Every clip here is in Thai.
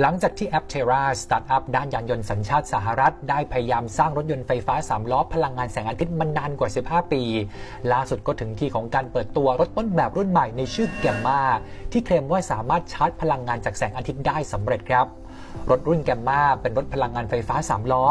หลังจากที่แอปเทราสตาร์ทอัพด้านยานยนต์สัญชาติสหรัฐ ได้พยายามสร้างรถยนต์ไฟฟ้า 3 ล้อพลังงานแสงอาทิตย์มานานกว่า 15 ปี ล่าสุดก็ถึงที่ของการเปิดตัวรถต้นแบบรุ่นใหม่ในชื่อแกมมาที่เคลมว่าสามารถชาร์จพลังงานจากแสงอาทิตย์ได้สำเร็จครับ รถรุ่นแกมมาเป็นรถพลังงานไฟฟ้า 3 ล้อ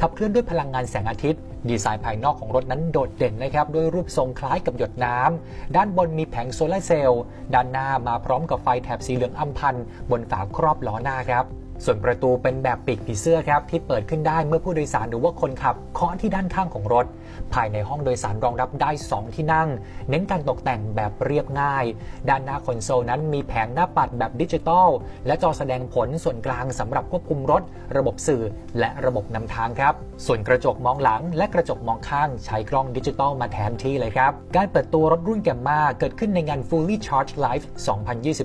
ขับเคลื่อนด้วยพลังงานแสงอาทิตย์ ดีไซน์ภายนอกของรถนั้นโดดเด่นนะครับ ด้วยรูปทรงคล้ายกับหยดน้ำด้านบนมีแผงโซลาร์เซลล์ ด้านหน้ามาพร้อมกับไฟแถบสีเหลืองอำพันบนฝาครอบล้อหน้าครับ ส่วนประตูเป็นแบบปีกผีเสื้อครับที่เปิดขึ้นได้เมื่อผู้โดยสารหรือว่าคนขับเคาะที่ด้านข้างของรถ ภายในห้องโดยสารรองรับได้ 2 ที่นั่ง เน้นการตกแต่งแบบเรียบง่าย ด้านหน้าคอนโซลนั้นมีแผงหน้าปัดแบบดิจิตอลและจอแสดงผลส่วนกลางสำหรับควบคุมรถ ระบบสื่อ และระบบนำทางครับ ส่วนกระจกมองหลัง และกระจกมองข้างใช้กล้องดิจิตอลมาแทนที่เลยครับการเปิดตัวรถรุ่นแกมมาเกิดขึ้นในงาน Fully Charged Live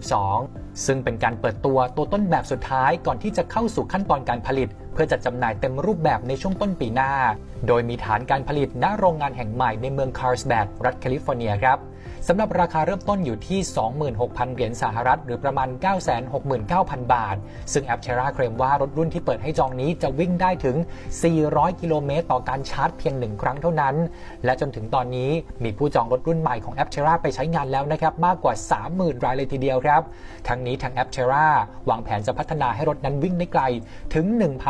2022 ซึ่งเป็นการเปิดตัวตัวต้นแบบสุดท้ายก่อนที่จะเข้าสู่ขั้นตอนการผลิต เพื่อจัดจำหน่ายเต็มรูปแบบในช่วงต้นปีหน้า โดยมีฐานการผลิตณโรงงานแห่งใหม่ในเมืองคาร์สแบดรัฐแคลิฟอร์เนียครับ สำหรับราคาเริ่มต้นอยู่ที่ 26,000 เหรียญสหรัฐ หรือประมาณ 969,000 บาท ซึ่งแอปเชราเคลมว่ารถรุ่นที่เปิดให้จองนี้จะวิ่งได้ถึง 400 กิโลเมตร ต่อการชาร์จเพียงหนึ่งครั้งเท่านั้น และจนถึงตอนนี้มีผู้จองรถรุ่นใหม่ของแอปเชราไปใช้งานแล้วนะครับมากกว่า 30,000 รายเลยทีเดียวครับ ทั้งนี้ทางแอปเชราวางแผนจะพัฒนาให้รถนั้นวิ่งได้ไกลถึง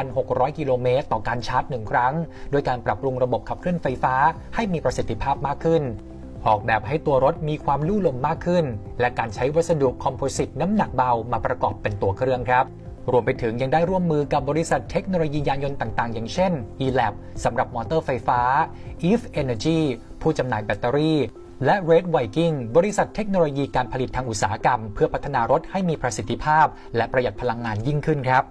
1,600 กิโลเมตร ต่อการชาร์จหนึ่งครั้ง โดยการปรับปรุงระบบขับเคลื่อนไฟฟ้าให้มีประสิทธิภาพมากขึ้น ออกแบบให้ตัวรถมีความลู่ลมมากขึ้น และการใช้วัสดุคอมโพสิตน้ำหนักเบามาประกอบเป็นตัวเครื่องครับรวมไปถึงยังได้ร่วมมือกับบริษัทเทคโนโลยียานยนต์ต่างๆ อย่างเช่น eLab สำหรับมอเตอร์ไฟฟ้า Eve Energy ผู้จำหน่ายแบตเตอรี่ และ Red Viking บริษัทเทคโนโลยีการผลิตทางอุตสาหกรรม เพื่อพัฒนารถให้มีประสิทธิภาพ และประหยัดพลังงานยิ่งขึ้นครับ